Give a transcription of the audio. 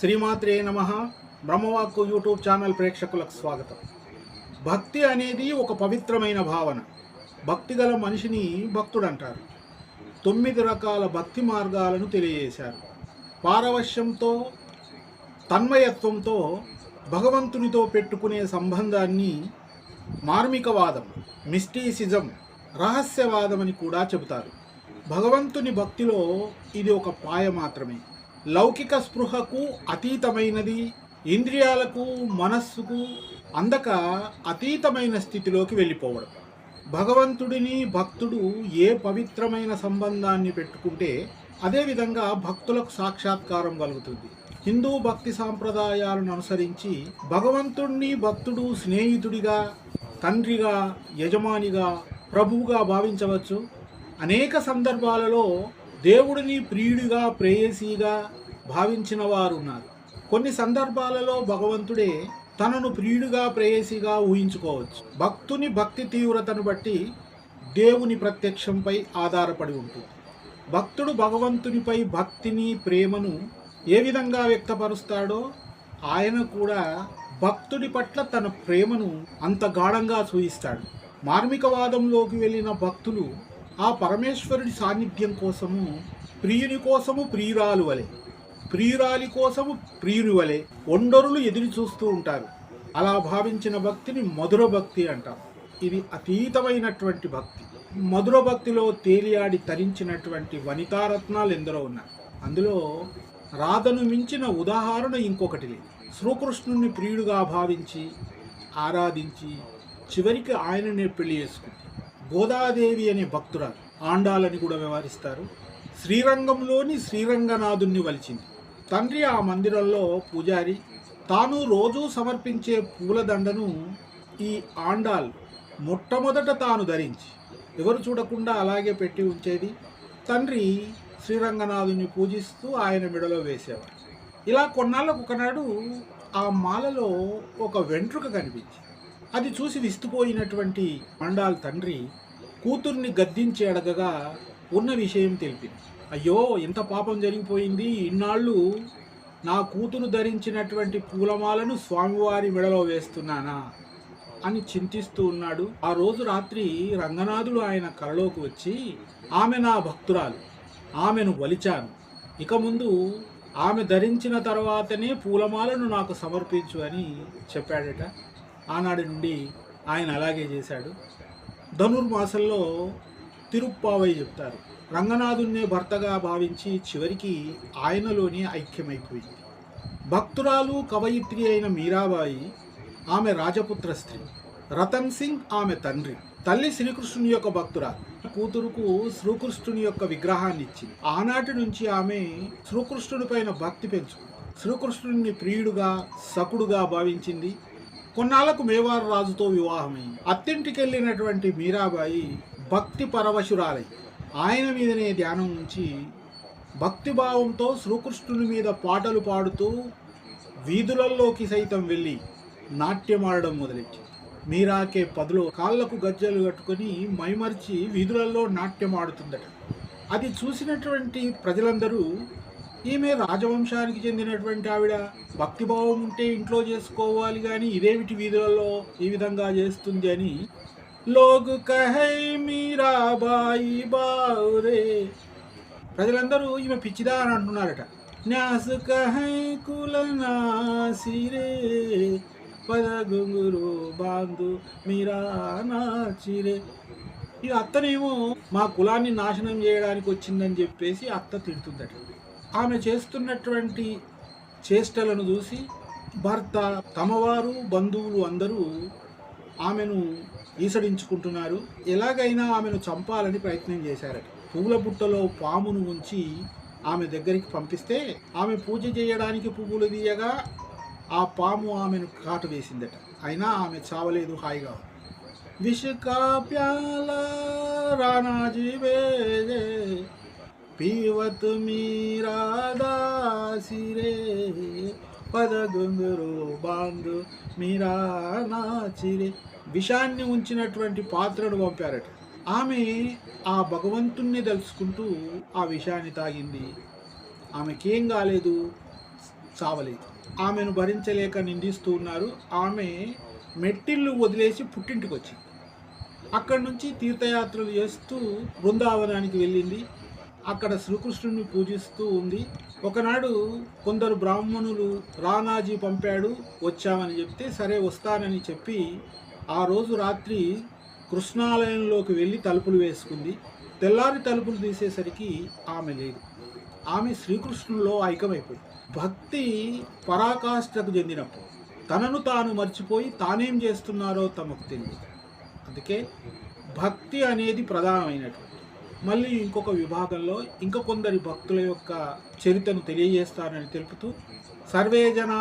శ్రీమాత్రే నమ. బ్రహ్మవాక్కు YouTube channel ప్రేక్షకులకు స్వాగతం. భక్తి అనేది ఒక పవిత్రమైన భావన. భక్తి గల మనిషిని భక్తుడు అంటారు తొమ్మిది రకాల భక్తి మార్గాలను తెలియజేశారు. పారవశ్యంతో తన్మయత్వంతో భగవంతునితో పెట్టుకునే సంబంధాన్ని మార్మికవాదం మిస్టిసిజం రహస్యవాదం అని కూడా చెబుతారు. భగవంతుని భక్తిలో ఇది ఒక పాయ మాత్రమే. లౌకిక స్పృహకు అతీతమైనది ఇంద్రియాలకు మనస్సుకు అందక అతీతమైన స్థితిలోకి వెళ్ళిపోవడం. భగవంతుడిని భక్తుడు ఏ పవిత్రమైన సంబంధాన్ని పెట్టుకుంటే అదేవిధంగా భక్తులకు సాక్షాత్కారం కలుగుతుంది. హిందూ భక్తి సాంప్రదాయాలను అనుసరించి భగవంతుణ్ణి భక్తుడు స్నేహితుడిగా తండ్రిగా యజమానిగా ప్రభువుగా భావించవచ్చు. అనేక సందర్భాలలో దేవుడిని ప్రియుడిగా ప్రేయసీగా భావించిన వారు ఉన్నారు. కొన్ని సందర్భాలలో భగవంతుడే తనను ప్రియుడిగా ప్రేయసిగా ఊహించుకోవచ్చు. భక్తుని భక్తి తీవ్రతను బట్టి దేవుని ప్రత్యక్షంపై ఆధారపడి ఉంటుంది. భక్తుడు భగవంతునిపై భక్తిని ప్రేమను ఏ విధంగా వ్యక్తపరుస్తాడో ఆయన కూడా భక్తుడి పట్ల తన ప్రేమను అంత గాఢంగా చూయిస్తాడు మార్మికవాదంలోకి వెళ్ళిన భక్తులు ఆ పరమేశ్వరుడి సాన్నిధ్యం కోసము ప్రియుని కోసము ప్రియురాలు వలె ప్రియురాలి కోసము ప్రియుని వలె ఒండరులు ఎదురు చూస్తూ ఉంటారు. అలా భావించిన భక్తిని మధుర భక్తి అంటారు. ఇది అతీతమైనటువంటి భక్తి. మధుర భక్తిలో తేలియాడి తరించినటువంటి వనితారత్నాలు ఎందరో ఉన్నారు అందులో రాధను మించిన ఉదాహరణ ఇంకొకటి లేదు. శ్రీకృష్ణుణ్ణి ప్రియుడుగా భావించి ఆరాధించి చివరికి ఆయననే పెళ్ళి చేసుకుంది. గోదాదేవి అనే భక్తురాలు ఆండాలని కూడా వ్యవహరిస్తారు. శ్రీరంగంలోని శ్రీరంగనాథుణ్ణి వలిచింది. తండ్రి ఆ మందిరంలో పూజారి తాను రోజూ సమర్పించే పూలదండను ఈ ఆండాల్ మొట్టమొదట తాను ధరించి ఎవరు చూడకుండా అలాగే పెట్టి ఉంచేది? తండ్రి శ్రీరంగనాథుని పూజిస్తూ ఆయన మెడలో వేసేవాడు ఇలా కొన్నాళ్ళకు ఒకనాడు ఆ మాలలో ఒక వెంట్రుక కనిపించింది. అది చూసి విస్తుపోయినటువంటి మండాల్ తండ్రి కూతుర్ని గద్దించి అడగగా ఉన్న విషయం తెలిపింది. అయ్యో ఎంత పాపం జరిగిపోయింది. ఇన్నాళ్ళు నా కూతురు ధరించినటువంటి పూలమాలను స్వామివారి మెడలో వేస్తున్నానా అని చింతిస్తూ ఉన్నాడు. ఆ రోజు రాత్రి రంగనాథుడు ఆయన కలలోకి వచ్చి ఆమె నా భక్తురాలు. ఆమెను వలిచాను. ఇక ముందు ఆమె ధరించిన తర్వాతనే పూలమాలను నాకు సమర్పించు అని చెప్పాడట. ఆనాటి నుండి ఆయన అలాగే చేశాడు. ధనుర్మాసంలో తిరుప్పావై చెప్తారు. రంగనాథున్నే భర్తగా భావించి చివరికి ఆయనలోనే ఐక్యమైపోయింది. భక్తురాలు కవయిత్రి అయిన మీరాబాయి ఆమె రాజపుత్ర స్త్రీ. రతన్ సింగ్ ఆమె తండ్రి. తల్లి శ్రీకృష్ణుని యొక్క భక్తురాలు. కూతురుకు శ్రీకృష్ణుని యొక్క విగ్రహాన్ని ఇచ్చింది. ఆనాటి నుంచి ఆమె శ్రీకృష్ణుడి పైన భక్తి పెంచుకుంది. శ్రీకృష్ణుడిని ప్రియుడుగా సకుడుగా భావించింది. కొన్నాళ్ళకు మేవారు రాజుతో వివాహమైంది అత్తింటికి వెళ్ళినటువంటి మీరాబాయి భక్తి పరవశురాలై. ఆయన మీదనే ధ్యానం ఉంచి భక్తిభావంతో శ్రీకృష్ణుని మీద పాటలు పాడుతూ వీధులలోకి సైతం వెళ్ళి నాట్యమాడడం మొదలెట్టింది మీరాకే పదులో కాళ్ళకు గజ్జలు కట్టుకొని మైమర్చి వీధులలో నాట్యమాడుతుందట. అది చూసినటువంటి ప్రజలందరూ ఈమె రాజవంశానికి చెందినటువంటి ఆవిడ భక్తిభావం ఉంటే ఇంట్లో చేసుకోవాలి కానీ ఇదేమిటి వీధులలో ఈ విధంగా చేస్తుంది అని లోగు కహై మీరాబాయి బావురే. ప్రజలందరూ ఈమె పిచ్చిదా అని అంటున్నారట. న్యాసు కహై కులనాసిరే పద గుంగురు బాంధు మీరా నాచిరే. ఈ అత్తనేమో మా కులాన్ని నాశనం చేయడానికి వచ్చిందని చెప్పేసి అత్త తిడుతుందట. ఆమె చేస్తున్నటువంటి చేష్టలను చూసి భర్త తమవారు బంధువులు అందరూ ఆమెను ఈసడించుకుంటున్నారు. ఎలాగైనా ఆమెను చంపాలని ప్రయత్నం చేశారట. పువ్వుల బుట్టలో పామును ఉంచి ఆమె దగ్గరికి పంపిస్తే ఆమె పూజ చేయడానికి పువ్వులు తీయగా ఆ పాము ఆమెను కాటు వేసిందట. అయినా ఆమె చావలేదు హాయిగా. ఉంది. రాణాజీ వేదే పీవతు రానాజీ బేజే మీరా దాసిరే పద గుంగురు బాందు మీరా నాచిరే విషాన్ని ఉంచినటువంటి పాత్రను పంపారట. ఆమె ఆ భగవంతుణ్ణి తలుచుకుంటూ ఆ విషాన్ని తాగింది. ఆమెకేం కాలేదు చావలేదు ఆమెను భరించలేక నిందిస్తూ ఉన్నారు. ఆమె మెట్టిల్లు వదిలేసి పుట్టింటికి వచ్చింది అక్కడి నుంచి తీర్థయాత్రలు చేస్తూ బృందావనానికి వెళ్ళింది. అక్కడ శ్రీకృష్ణుని పూజిస్తూ ఉంది. ఒకనాడు కొందరు బ్రాహ్మణులు రానాజీ పంపాడు వచ్చామని చెప్తే సరే వస్తానని చెప్పి ఆ రోజు రాత్రి కృష్ణాలయంలోకి వెళ్ళి తలుపులు వేసుకుంది. తెల్లారి తలుపులు తీసేసరికి ఆమె లేదు. ఆమె శ్రీకృష్ణులో ఐక్యమైపోయింది భక్తి పరాకాష్ఠకు చెందినప్పుడు తనను తాను మర్చిపోయి తానేం చేస్తున్నారో తమకు తెలియదు అందుకే భక్తి అనేది ప్రధానమైనటువంటి మళ్ళీ ఇంకొక విభాగంలో ఇంకా కొందరి భక్తుల యొక్క చరిత్రను తెలియజేస్తానని తెలుపుతూ సర్వే జనా